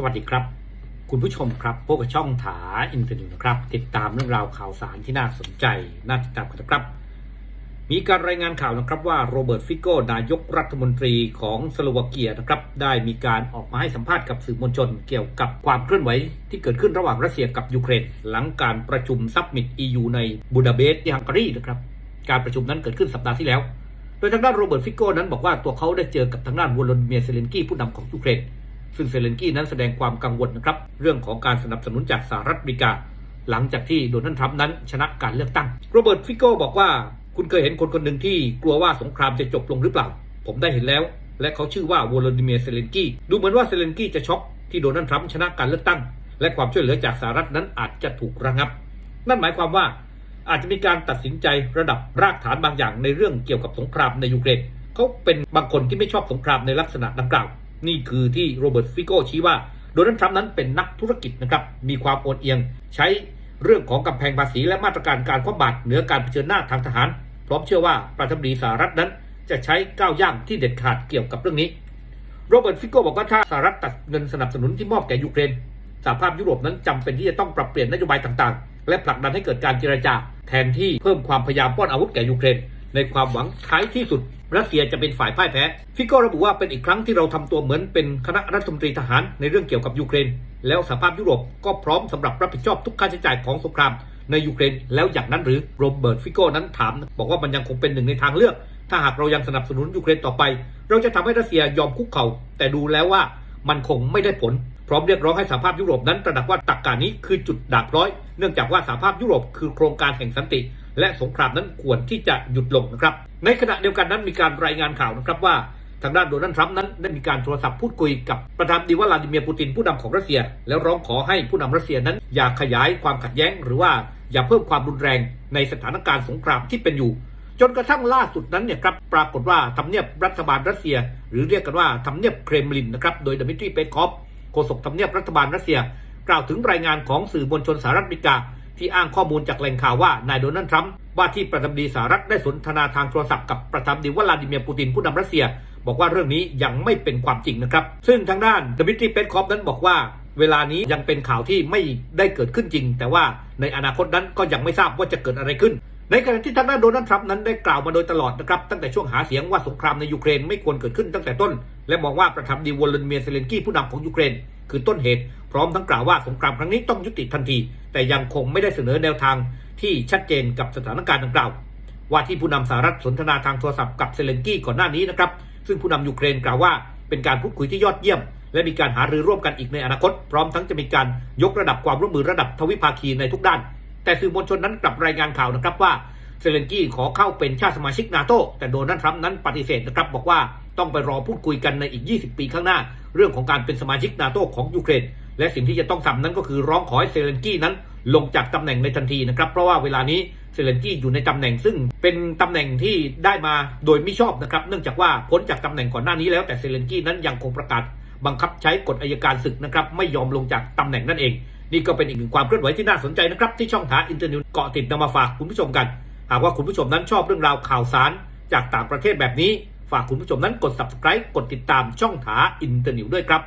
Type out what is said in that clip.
สวัสดีครับ คุณผู้ชมครับพบกับช่องถาอินเทอร์เน็ตนะครับ ติดตามเรื่องราวข่าวสารที่น่าสนใจ น่าติดตามกันนะครับ มีการรายงานข่าวนะครับว่าโรเบิร์ตฟิโก้นายกรัฐมนตรีของสโลวาเกียนะครับ ได้มีการออกมาให้สัมภาษณ์กับสื่อมวลชน เกี่ยวกับความเคลื่อนไหวที่เกิดขึ้นระหว่างรัสเซียกับยูเครน หลังการประชุมซับมิต EU ในบูดาเปสต์ที่ฮังการีนะครับการประชุมนั้นเกิดขึ้นสัปดาห์ที่แล้ว โดยทางด้านโรเบิร์ตฟิโก้นั้นบอกว่าตัวเขาได้เจอกับทางด้านวลาดิเมียเซเลนกี้ผู้นำของยูเครน ซึ่งเซเลนกี้นั้นแสดงความกังวลนะครับเรื่องของการสนับสนุนจากสหรัฐอเมริกา หลังจากที่โดนัลด์ทรัมป์นั้นชนะการเลือกตั้งโรเบิร์ตฟิโก้บอกว่าคุณเคยเห็นคนคนหนึ่งที่กลัวว่าสงครามจะจบลงหรือเปล่า ผมได้เห็นแล้ว และเขาชื่อว่าวลาดิเมียร์เซเลนกี้ดูเหมือนว่าเซเลนกี้จะช็อกที่โดนัลด์ทรัมป์ชนะการเลือกตั้ง และความช่วยเหลือจากสหรัฐนั้นอาจจะถูกระงับ นั่นหมายความว่าอาจจะมีการตัดสินใจระดับรากฐานบางอย่างในเรื่องเกี่ยวกับสงครามในยูเครนเขาเป็นบางคนที่ไม่ชอบสงครามในลักษณะดังกล่าว นี่คือที่โรเบิร์ตฟิโก้ชี้ว่าโดนัลด์ทรัมป์นั้นเป็นนักธุรกิจนะครับ มีความโอนเอียง ใช้เรื่องของกำแพงภาษีและมาตรการการคว่ำบาตรเหนือการเผชิญหน้าทางทหาร พร้อมเชื่อว่าประธานาธิบดีสหรัฐนั้น จะใช้ก้าวย่างที่เด็ดขาดเกี่ยวกับเรื่องนี้ โรเบิร์ตฟิโก้บอกว่าถ้าสหรัฐตัดเงินสนับสนุนที่มอบแก่ยูเครนสหภาพยุโรปนั้นจำเป็นที่จะต้องปรับเปลี่ยนนโยบายต่างๆ และผลักดันให้เกิดการเจรจา แทนที่เพิ่มความพยายามป้อนอาวุธแก่ยูเครน ในความหวังท้ายที่สุด รัสเซียจะเป็นฝ่ายพ่ายแพ้ ฟิโก้ระบุว่าเป็นอีกครั้งที่เราทำตัวเหมือนเป็นคณะรัฐมนตรีทหารในเรื่องเกี่ยวกับยูเครน แล้วสหภาพยุโรปก็พร้อมสำหรับรับผิดชอบทุกค่าใช้จ่ายของสงครามในยูเครนแล้วอย่างนั้นหรือโรเบิร์ตฟิโก้นั้นถาม บอกว่ามันยังคงเป็นหนึ่งในทางเลือก ถ้าหากเรายังสนับสนุนยูเครนต่อไป เราจะทำให้รัสเซียยอมคุกเข่าแต่ดูแล้วว่ามันคงไม่ได้ผล พร้อมเรียกร้องให้สหภาพยุโรปนั้นตระหนักว่าตักกานี้คือจุดด่างพร้อย เนื่องจากว่าสหภาพยุโรปคือโครงการแห่งสันติ และสงครามนั้นควรที่จะหยุดลงนะครับ ในขณะเดียวกันนั้นมีการรายงานข่าวนะครับว่าทางด้านโดนัลด์ทรัมป์นั้นได้มีการโทรศัพท์พูดคุยกับประธานาธิบดีวลาดิเมียร์ปูตินผู้นำของรัสเซีย แล้วร้องขอให้ผู้นำรัสเซียนั้น อย่าขยายความขัดแย้ง หรือว่าอย่าเพิ่มความรุนแรงในสถานการณ์สงครามที่เป็นอยู่ จนกระทั่งล่าสุดนั้นเนี่ยครับปรากฏว่าทำเนียบรัฐบาลรัสเซีย หรือเรียกกันว่าทำเนียบเครมลินนะครับโดยดมิทรีเปสคอฟโฆษกทำเนียบรัฐบาลรัสเซีย กล่าวถึงรายงานของสื่อมวลชนสหรัฐอเมริกา ที่อ้างข้อมูลจากแหล่งข่าวว่านายโดนัลด์ทรัมป์ว่าที่ประธานาธิบดีสหรัฐได้สนทนาทางโทรศัพท์กับประธานาธิบดีวลาดิเมียร์ปูตินผู้นำรัสเซีย บอกว่าเรื่องนี้ยังไม่เป็นความจริงนะครับ ซึ่งทางด้านดมิทรีเปสคอฟนั้นบอกว่า เวลานี้ยังเป็นข่าวที่ไม่ได้เกิดขึ้นจริง แต่ว่าในอนาคตนั้นก็ยังไม่ทราบว่าจะเกิดอะไรขึ้นในขณะที่ทางด้านโดนัลด์ทรัมป์นั้นได้กล่าวมาโดยตลอดนะครับตั้งแต่ช่วงหาเสียงว่าสงครามในยูเครนไม่ควรเกิดขึ้นตั้งแต่ต้น และมองว่าประธานาธิบดีวลาดิเมียร์เซเลนกี้ผู้นำของยูเครน คือต้นเหตุ พร้อมทั้งกล่าวว่าสงครามครั้งนี้ต้องยุติทันที แต่ยังคงไม่ได้เสนอแนวทางที่ชัดเจนกับสถานการณ์ดังกล่าว ว่าที่ผู้นำสหรัฐสนทนาทางโทรศัพท์กับเซเลนกี้ก่อนหน้านี้นะครับซึ่งผู้นำยูเครนกล่าวว่าเป็นการพูดคุยที่ยอดเยี่ยม และมีการหารือร่วมกันอีกในอนาคต พร้อมทั้งจะมีการยกระดับความร่วมมือระดับทวิภาคีในทุกด้าน แต่สื่อมวลชนนั้นกลับรายงานข่าวนะครับว่าเซเลนกี้ขอเข้าเป็นชาติสมาชิกนาโตแต่โดนัลด์ทรัมป์นั้นปฏิเสธนะครับบอกว่าต้องไปรอพูดคุยกันในอีก 20 ปีข้างหน้า เรื่องของการเป็นสมาชิกนาโตของยูเครนและสิ่งที่จะต้องทำนั้นก็คือร้องขอให้เซเลนกี้นั้นลงจากตำแหน่งในทันทีนะครับ เพราะว่าเวลานี้เซเลนกี้อยู่ในตำแหน่งซึ่งเป็นตำแหน่งที่ได้มาโดยไม่ชอบนะครับ เนื่องจากว่าพ้นจากตำแหน่งก่อนหน้านี้แล้วแต่เซเลนกี้นั้นยังคงประกาศบังคับใช้กฎอายการศึกนะครับไม่ยอมลงจากตำแหน่งนั่นเอง นี่ก็เป็นอีกหนึ่งความเคลื่อนไหวที่น่าสนใจนะครับที่ช่องทาอินเตอร์เน็ตเกาะติดนำมาฝากคุณผู้ชมกัน หากว่าคุณผู้ชมนั้นชอบเรื่องราวข่าวสารจากต่างประเทศแบบนี้ ฝากคุณผู้ชมนั้นกด subscribe กดติดตามช่องทาอินเตอร์เน็ตด้วยครับ